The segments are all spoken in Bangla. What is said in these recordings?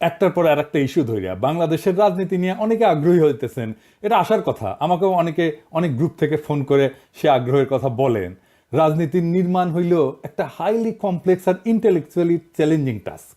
একটার পর আর একটা ইস্যু ধরিয়া। বাংলাদেশের রাজনীতি নিয়ে অনেকে আগ্রহী হইতেছেন। এটা আসার কথা। আমাকেও অনেকে অনেক গ্রুপ থেকে ফোন করে সে আগ্রহের কথা বলেন। রাজনীতির নির্মাণ হইল একটা হাইলি কমপ্লেক্স আর ইন্টেলেকচুয়ালি চ্যালেঞ্জিং টাস্ক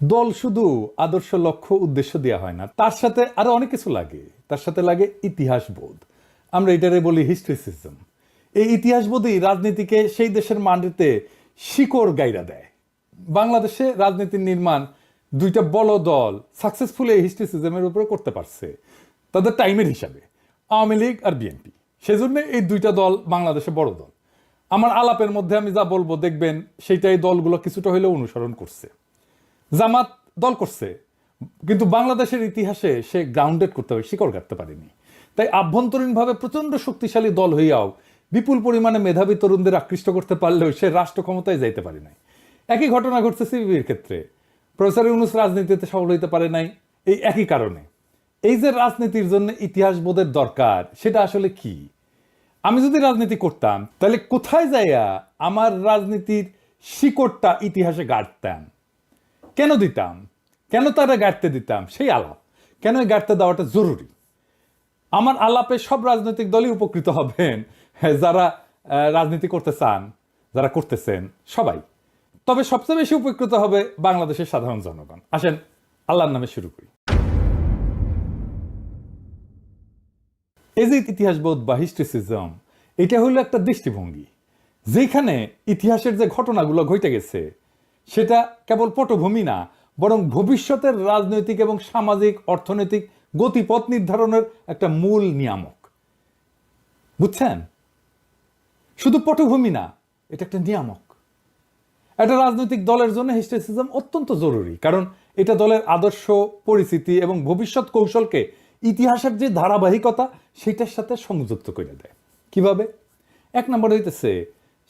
দল শুধু আদর্শ লক্ষ্য উদ্দেশ্য দেওয়া হয় না, তার সাথে আরও অনেক কিছু লাগে। তার সাথে লাগে ইতিহাস বোধ আমরা এটারে বলি হিস্ট্রিসিজম এই ইতিহাস বোধই রাজনীতিকে সেই দেশের মাটিতে শিকড় গাইরা দেয়। বাংলাদেশে রাজনীতির নির্মাণ দুইটা বড় দল সাকসেসফুল এই হিস্ট্রিসিজমের উপরে করতে পারছে। তাদের টাইমের হিসাবে, আওয়ামী লীগ আর বিএনপি। সেজন্য এই দুইটা দল বাংলাদেশে বড় দল। আমার আলাপের মধ্যে আমি যা বলব, দেখবেন সেইটাই দলগুলো কিছুটা হলেও অনুসরণ করছে। জামাত দল করছে, কিন্তু বাংলাদেশের ইতিহাসে সে গ্রাউন্ডেড করতে হবে, শিকড় কাটতে পারেনি। তাই আভ্যন্তরীণভাবে প্রচণ্ড শক্তিশালী দল হইয়াও বিপুল পরিমাণে মেধাবী তরুণদের আকৃষ্ট করতে পারলেও সে রাষ্ট্র ক্ষমতায় যাইতে পারে নাই। একই ঘটনা ঘটছে সিবিবির ক্ষেত্রে। প্রফেসর ইউনুস রাজনীতিতে সফল হইতে পারে নাই এই একই কারণে। এই যে রাজনীতির জন্য ইতিহাস বোধের দরকার সেটা আসলে কি? আমি যদি রাজনীতি করতাম তাহলে কোথায় যাইয়া আমার রাজনীতির শিকড়টা ইতিহাসে গাড়তাম কেন দিতাম? কেন তারা গাড়তে দিতাম? সেই আলাপ। কেন গাড়তে দেওয়াটা জরুরি? আমার আলাপে সব রাজনৈতিক দলই উপকৃত হবেন হ্যাঁ, যারা রাজনীতি করতে চান যারা করতেছেন সবাই। তবে সবচেয়ে বেশি উপকৃত হবে বাংলাদেশের সাধারণ জনগণ। আসেন, আল্লাহর নামে শুরু করি। এই যে ইতিহাসবোধ বা হিস্ট্রিসিজম, এটা হলো একটা দৃষ্টিভঙ্গি। যেখানে ইতিহাসের যে ঘটনাগুলো ঘটে গেছে, সেটা কেবল পটভূমি না, বরং ভবিষ্যতের রাজনৈতিক এবং সামাজিক, অর্থনৈতিক গতিপথ নির্ধারণের একটা মূল নিয়ামক। বুঝছেন? শুধু পটভূমি না, এটা একটা নিয়ামক। একটা রাজনৈতিক দলের জন্য হিস্ট্রিসিজম অত্যন্ত জরুরি, কারণ এটা দলের আদর্শ, পরিস্থিতি এবং ভবিষ্যৎ কৌশলকে ইতিহাসের যে ধারাবাহিকতা সেটার সাথে সংযুক্ত করে দেয়। কীভাবে? এক নম্বর হইতেছে,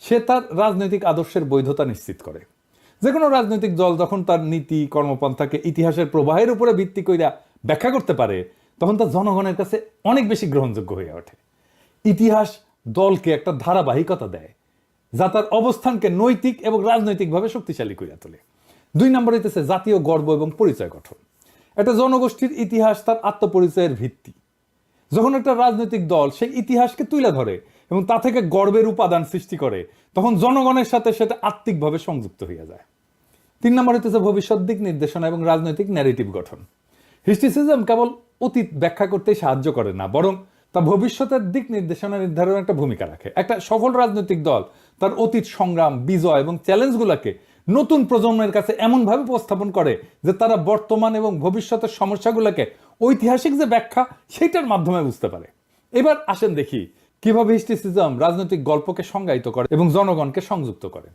সে তার রাজনৈতিক আদর্শের বৈধতা নিশ্চিত করে। যে কোনো রাজনৈতিক দল যখন তার নীতি, কর্মপন্থাকে ইতিহাসের প্রবাহের উপরে ভিত্তি কইরা ব্যাখ্যা করতে পারে, তখন তা জনগণের কাছে অনেক বেশি গ্রহণযোগ্য হয়ে ওঠে। ইতিহাস দলকে একটা ধারাবাহিকতা দেয় যা তার অবস্থানকে নৈতিক এবং রাজনৈতিকভাবে শক্তিশালী করিয়া তোলে। দুই নম্বর হইতেছে জাতীয় গর্ব এবং পরিচয় গঠন। একটা জনগোষ্ঠীর ইতিহাস, তার আত্মপরিচয়ের ভিত্তি। যখন একটা রাজনৈতিক দল সেই ইতিহাসকে তুলে ধরে এবং তা থেকে গর্বের উপাদান সৃষ্টি করে, তখন জনগণের সাথে সেটা আত্মিকভাবে সংযুক্ত হইয়া যায়। তিন নম্বর হইতেছে ভবিষ্যৎ দিক নির্দেশনা এবং রাজনৈতিক ন্যারেটিভ গঠন। হিস্ট্রিসিজম কেবল অতীত ব্যাখ্যা করতে সাহায্য করে না, বরং তা ভবিষ্যতের দিক নির্দেশনা নির্ধারণে একটা ভূমিকা রাখে। একটা সফল রাজনৈতিক দল তার অতীত সংগ্রাম, বিজয় এবং চ্যালেঞ্জগুলোকে নতুন প্রজন্মের কাছে এমনভাবে উপস্থাপন করে যে তারা বর্তমান এবং ভবিষ্যতের সমস্যাগুলোকে ঐতিহাসিক যে ব্যাখ্যা সেটার মাধ্যমে বুঝতে পারে। এবার আসেন দেখি কীভাবে হিস্ট্রিসিজম রাজনৈতিক গল্পকে সংজ্ঞায়িত করে এবং জনগণকে সংযুক্ত করে।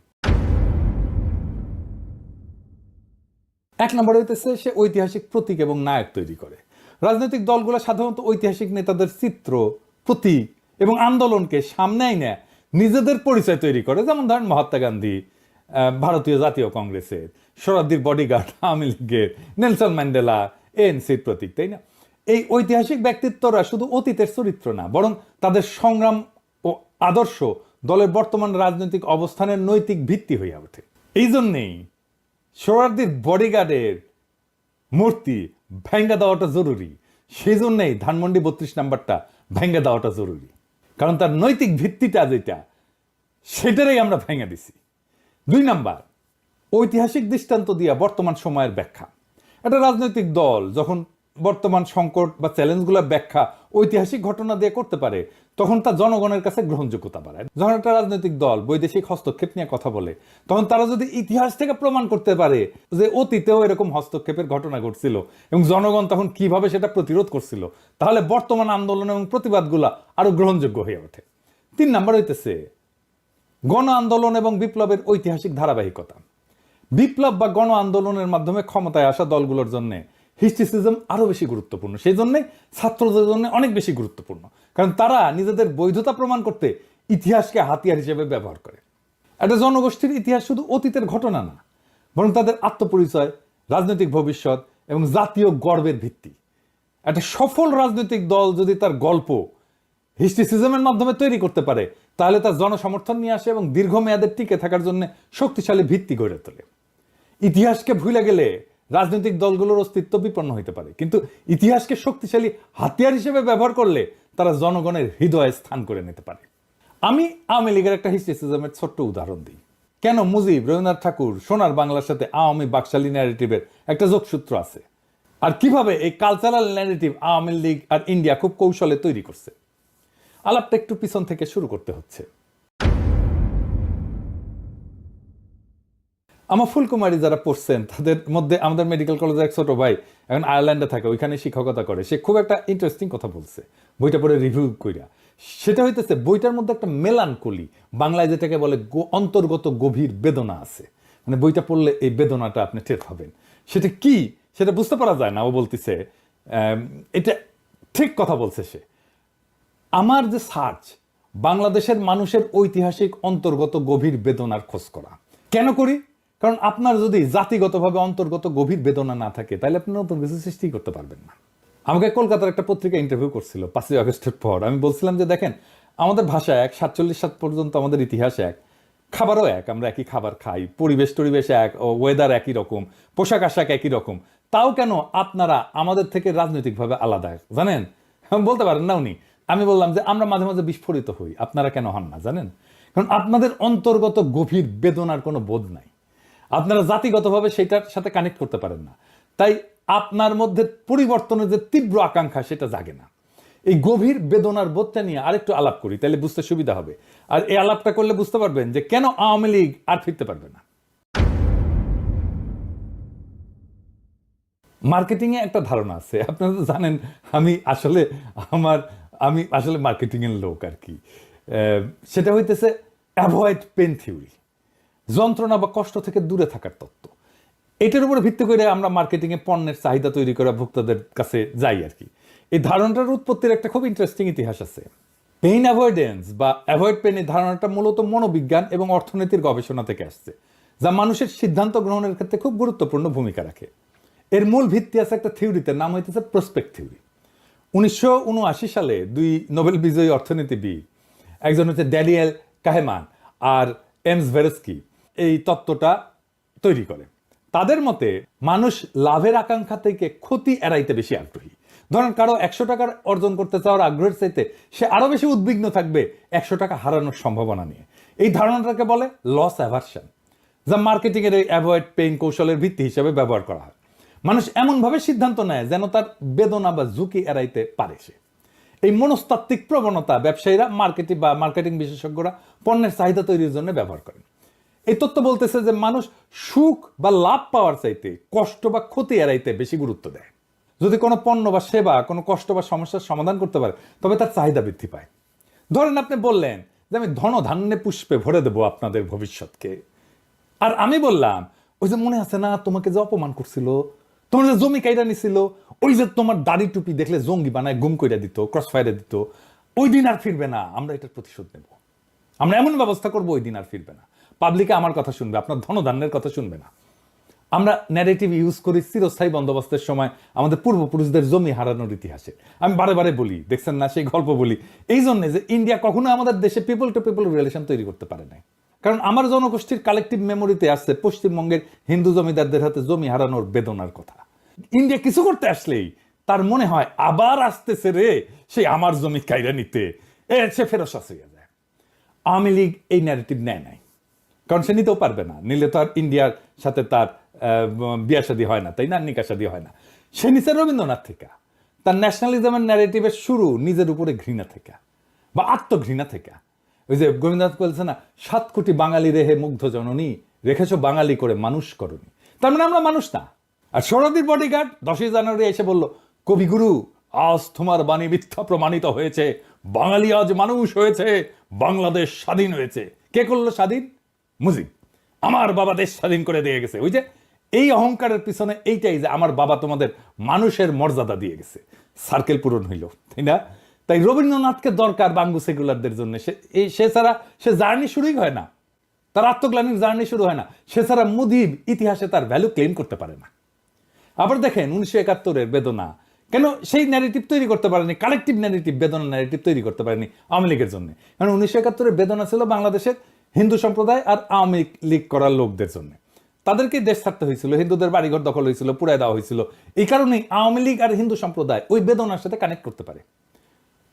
এক নম্বর হইতেছে সে ঐতিহাসিক প্রতীক এবং নায়ক তৈরি করে। রাজনৈতিক দলগুলো সাধারণত ঐতিহাসিক নেতাদের চিত্র, প্রতীক এবং আন্দোলনকে সামনে আইনে নিজেদের পরিচয় তৈরি করে। যেমন ধরেন মহাত্মা গান্ধী ভারতীয় জাতীয় কংগ্রেসের শরাব্দীর বডিগার্ড আওয়ামী লীগের, নেলসন ম্যান্ডেলা, এএনসির প্রতীক, তাই না? এই ঐতিহাসিক ব্যক্তিত্বরা শুধু অতীতের চরিত্র না, বরং তাদের সংগ্রাম ও আদর্শ দলের বর্তমান রাজনৈতিক অবস্থানের নৈতিক ভিত্তি হইয়া ওঠে। এই জন্যেই সোহরার্দির বডিগার্ডের মূর্তি ভেঙ্গা দেওয়াটা জরুরি। সেই জন্যেই ধানমন্ডি বত্রিশ নাম্বারটা ভেঙ্গা দেওয়াটা জরুরি। কারণ তার নৈতিক ভিত্তিটা যেটা, সেটারই আমরা ভেঙে দিছি। দুই নাম্বার, ঐতিহাসিক দৃষ্টান্ত দিয়া বর্তমান সময়ের ব্যাখ্যা। একটা রাজনৈতিক দল যখন বর্তমান সংকট বা চ্যালেঞ্জগুলোর ব্যাখ্যা ঐতিহাসিক ঘটনা দিয়ে করতে পারে তখন তা জনগণের কাছে গ্রহণযোগ্যতা বাড়ায়। যখন একটা রাজনৈতিক দল বৈদেশিক হস্তক্ষেপ নিয়ে কথা বলে, তখন তারা যদি ইতিহাস থেকে প্রমাণ করতে পারে যে অতীতেও এরকম হস্তক্ষেপের ঘটনা ঘটছিল এবং জনগণ তখন কীভাবে সেটা প্রতিরোধ করছিল, তাহলে বর্তমান আন্দোলন এবং প্রতিবাদগুলা আরও গ্রহণযোগ্য হয়ে ওঠে। তিন নাম্বার হইতেছে গণ আন্দোলন এবং বিপ্লবের ঐতিহাসিক ধারাবাহিকতা। বিপ্লব বা গণ আন্দোলনের মাধ্যমে ক্ষমতায় আসা দলগুলোর জন্য হিস্ট্রিসিজম আরও বেশি গুরুত্বপূর্ণ। সেই জন্যে ছাত্রদের জন্য অনেক বেশি গুরুত্বপূর্ণ। কারণ তারা নিজেদের বৈধতা প্রমাণ করতে ইতিহাসকে হাতিয়ার হিসেবে ব্যবহার করে। একটা জনগোষ্ঠীর ইতিহাস শুধু অতীতের ঘটনা না, বরং তাদের আত্মপরিচয়, রাজনৈতিক ভবিষ্যৎ এবং জাতীয় গর্বের ভিত্তি। একটা সফল রাজনৈতিক দল যদি তার গল্প হিস্ট্রিসিজমের মাধ্যমে তৈরি করতে পারে, তাহলে তার জনসমর্থন নিয়ে আসে এবং দীর্ঘমেয়াদের টিকে থাকার জন্য শক্তিশালী ভিত্তি গড়ে তোলে। ইতিহাসকে ভুলে গেলে রাজনৈতিক দলগুলোর অস্তিত্ব বিপন্ন হতে পারে। কিন্তু ইতিহাসকে শক্তিশালী হাতিয়ার হিসেবে ব্যবহার করলে তারা জনগণের হৃদয়ে স্থান করে নিতে পারে। আমি আওয়ামী লীগের একটা হিস্ট্রিসিজমের ছোট্ট উদাহরণ দিই। কেন মুজিব, রবীন্দ্রনাথ ঠাকুর, সোনার বাংলার সাথে আওয়ামী বাকশালী ন্যারেটিভের একটা যোগসূত্র আছে? আর কীভাবে এই কালচারাল ন্যারেটিভ আওয়ামী লীগ আর ইন্ডিয়া খুব কৌশলে তৈরি করছে? আলাপটা একটু পিছন থেকে শুরু করতে হচ্ছে। আমার ফুলকুমারী যারা পড়ছেন, তাদের মধ্যে আমাদের মেডিকেল কলেজের এক ছোট ভাই এখন আয়ারল্যান্ডে থাকে ওইখানে শিক্ষকতা করে। সে খুব একটা ইন্টারেস্টিং কথা বলছে, বইটা পড়ে রিভিউ কইরা। সেটা হইতেছে, বইটার মধ্যে একটা মেলানকলি বাংলায় যেটাকে বলে অন্তর্গত গভীর বেদনা আছে। মানে বইটা পড়লে এই বেদনাটা আপনি টের পাবেন। সেটা কি? সেটা বুঝতে পারা যায় না, ও বলতেছে এটা ঠিক কথা বলছে সে। আমার যে সার্চ বাংলাদেশের মানুষের ঐতিহাসিক অন্তর্গত গভীর বেদনার খোঁজ করা। কেন করি? কারণ আপনার যদি জাতিগতভাবে অন্তর্গত গভীর বেদনা না থাকে, তাহলে আপনি নতুন কিছু সৃষ্টি করতে পারবেন না। আমাকে কলকাতার একটা পত্রিকা ইন্টারভিউ করছিল পাঁচই আগস্টের পর। আমি বলছিলাম যে, দেখেন, আমাদের ভাষা এক, সাতচল্লিশ সাত পর্যন্ত আমাদের ইতিহাস এক, খাবারও এক, আমরা একই খাবার খাই, পরিবেশ টরিবেশ এক, ও ওয়েদার একই রকম, পোশাক আশাক একই রকম। তাও কেন আপনারা আমাদের থেকে রাজনৈতিকভাবে আলাদা? জানেন? বলতে পারেন না উনি। আমি বললাম যে, আমরা মাঝে মাঝে বিস্ফোরিত হই, আপনারা কেন হন না? জানেন? কারণ আপনাদের অন্তর্গত গভীর বেদনার কোনো বোধ নাই। আপনারা জাতিগতভাবে সেটার সাথে কানেক্ট করতে পারেন না। তাই আপনার মধ্যে পরিবর্তনের যে তীব্র আকাঙ্ক্ষা, সেটা জাগে না। এই গভীর বেদনার বোধটা নিয়ে আরেকটু আলাপ করি, তাহলে বুঝতে সুবিধা হবে। আর এই আলাপটা করলে বুঝতে পারবেন যে কেন আওয়ামী লীগ আর ফিরতে পারবে না। মার্কেটিং এ একটা ধারণা আছে। আপনারা তো জানেন, আমি আসলে আমার, আমি আসলে মার্কেটিংয়ের লোক আর কি। সেটা হইতেছে অ্যাভয়েড পেন থিওরি যন্ত্রণা বা কষ্ট থেকে দূরে থাকার তত্ত্ব। এটার উপরে ভিত্তি করে আমরা মার্কেটিংয়ে পণ্যের চাহিদা তৈরি করা ভোক্তাদের কাছে যাই আর কি। এই ধারণাটার উৎপত্তির একটা খুব ইন্টারেস্টিং ইতিহাস আছে। পেইন অ্যাভয়েডেন্স বা অ্যাভয়েড পেন এই ধারণাটা মূলত মনোবিজ্ঞান এবং অর্থনীতির গবেষণা থেকে আসছে, যা মানুষের সিদ্ধান্ত গ্রহণের ক্ষেত্রে খুব গুরুত্বপূর্ণ ভূমিকা রাখে। এর মূল ভিত্তি আছে একটা থিওরিতে, নাম হইতেছে প্রসপেক্ট থিওরি উনিশশো সালে দুই নোবেল বিজয়ী অর্থনীতিবিদ, একজন হচ্ছে ড্যানিয়েল কাহেমান আর এমস ভেরেস্কি এই তত্ত্বটা তৈরি করে। তাদের মতে মানুষ লাভের আকাঙ্ক্ষা থেকে ক্ষতি এড়াইতে বেশি আগ্রহী। ধরেন কারও একশো টাকার অর্জন করতে চাওয়ার আগ্রহের চাইতে সে আরও বেশি উদ্বিগ্ন থাকবে একশো টাকা হারানোর সম্ভাবনা নিয়ে। এই ধারণাটাকে বলে লস অ্যাভার্সন যা মার্কেটিং এর অ্যাভয়েড পেইন কৌশলের ভিত্তি হিসেবে ব্যবহার করা হয়। মানুষ এমনভাবে সিদ্ধান্ত নেয় যেন তার বেদনা বা ঝুঁকি এড়াইতে পারে সে। এই মনস্তাত্ত্বিক প্রবণতা ব্যবসায়ীরা মার্কেটিং বা মার্কেটিং বিশেষজ্ঞরা পণ্যের চাহিদা তৈরির জন্য ব্যবহার করেন। এই তত্ত্ব বলতেছে যে মানুষ সুখ বা লাভ পাওয়ার চাইতে কষ্ট বা ক্ষতি এড়াইতে বেশি গুরুত্ব দেয়। যদি কোনো পণ্য বা সেবা, কোনো কষ্ট বা সমস্যার সমাধান করতে পারে, তবে তার চাহিদা বৃদ্ধি পায়। ধরেন আপনি বললেন যে আমি ধন ধান্যে পুষ্পে ভরে দেবো আপনাদের ভবিষ্যৎকে। আর আমি বললাম, ওই যে মনে আছে না, তোমাকে যে অপমান করছিল? তোমার যে জমি কাইরা নিছিল? ওই যে তোমার দাড়ি টুপি দেখলে জঙ্গি বানায়, গুম কইরা দিত ক্রস ফায়ারে দিত, ওই দিন আর ফিরবে না, আমরা এটার প্রতিশোধ নেব। আমরা এমন ব্যবস্থা করব, ওই দিন আর ফিরবে না। পাবলিকে আমার কথা শুনবে, আপনার ধনধান্যের কথা শুনবে না। আমরা ন্যারেটিভ ইউজ করি চিরস্থায়ী বন্দোবস্তের সময়, আমাদের পূর্বপুরুষদের জমি হারানোর ইতিহাসে। আমি বারে বারে বলি, দেখছেন না সেই গল্প বলি, এই জন্যে যে ইন্ডিয়া কখনো আমাদের দেশে পিপল টু পিপল রিলেশন তৈরি করতে পারে নাই। কারণ আমার জনগোষ্ঠীর কালেকটিভ মেমোরিতে আসছে পশ্চিমবঙ্গের হিন্দু জমিদারদের হাতে জমি হারানোর বেদনার কথা। ইন্ডিয়া কিছু করতে আসলেই তার মনে হয়, আবার আসতেছে রে সেই আমার জমি কাইরা নিতে। এ, সে ফেরত হয়ে যায়। আওয়ামী লীগ এই ন্যারেটিভ নেয় নাই। কারণ সে নিতেও পারবে না। নিলে তো আর ইন্ডিয়ার সাথে তার বিয়া শাদী হয় না, তাই না? নিকা শাদী হয় না। সে নিচে রবীন্দ্রনাথ থেকে। তার ন্যাশনালিজমের ন্যারেটিভের শুরু নিজের উপরে ঘৃণা থেকে বা আত্মঘৃণা থেকে। ওই যে গোবিন্দনাথ বলছে না, সাত কোটি বাঙালি রেহে মুগ্ধ জননী, রেখেছো বাঙালি করে মানুষ করনি। তার মানে আমরা মানুষ না। আর সরদির বডিগার্ড দশই জানুয়ারি এসে বলল, কবিগুরু, আজ তোমার বাণী মিথ্যা প্রমাণিত হয়েছে। বাঙালি আজ মানুষ হয়েছে। বাংলাদেশ স্বাধীন হয়েছে। কে করল স্বাধীন? মুজিব, আমার বাবা দেশ স্বাধীন করে দিয়ে গেছে। ওই যে এই অহংকারের পিছনে এইটাই যে আমার বাবা তোমাদের মানুষের মর্যাদা দিয়ে গেছে। সার্কেল পূরণ হইল, তাই না? তাই রবীন্দ্রনাথকে দরকার বাঙ্গু সেকুলারদের জন্য। সে এই সে ছাড়া সে জার্নি শুরুই হয় না। তার আত্মগ্লানির জার্নি শুরু হয় না। সে ছাড়া মুদিব ইতিহাসে তার ভ্যালু ক্লেম করতে পারে না। আবার দেখেন, উনিশশো একাত্তরের বেদনা। কেন সেই ন্যারেটিভ তৈরি করতে পারেনি? কালেকটিভ ন্যারেটিভ বেদনা ন্যারেটিভ তৈরি করতে পারেনি আওয়ামী লীগের জন্য। কারণ উনিশশো একাত্তরের বেদনা ছিল বাংলাদেশের হিন্দু সম্প্রদায় আর আওয়ামী লীগ করার লোকদের জন্য। তাদেরকে দেশ ছাড়তে হয়েছিল, হিন্দুদের বাড়িঘর দখল হয়েছিল, পুড়ায় দেওয়া হয়েছিল। এই কারণেই আওয়ামী লীগ আর হিন্দু সম্প্রদায় ওই বেদনার সাথে কানেক্ট করতে পারে।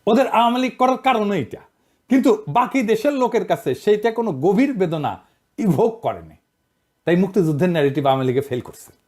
ওদের আওয়ামী লীগ করার কারণ এইটা। কিন্তু বাকি দেশের লোকের কাছে সেইটা কোনো গভীর বেদনা ইভোগ করেনি। তাই মুক্তিযুদ্ধের ন্যারেটিভ আওয়ামী লীগে ফেল করছে।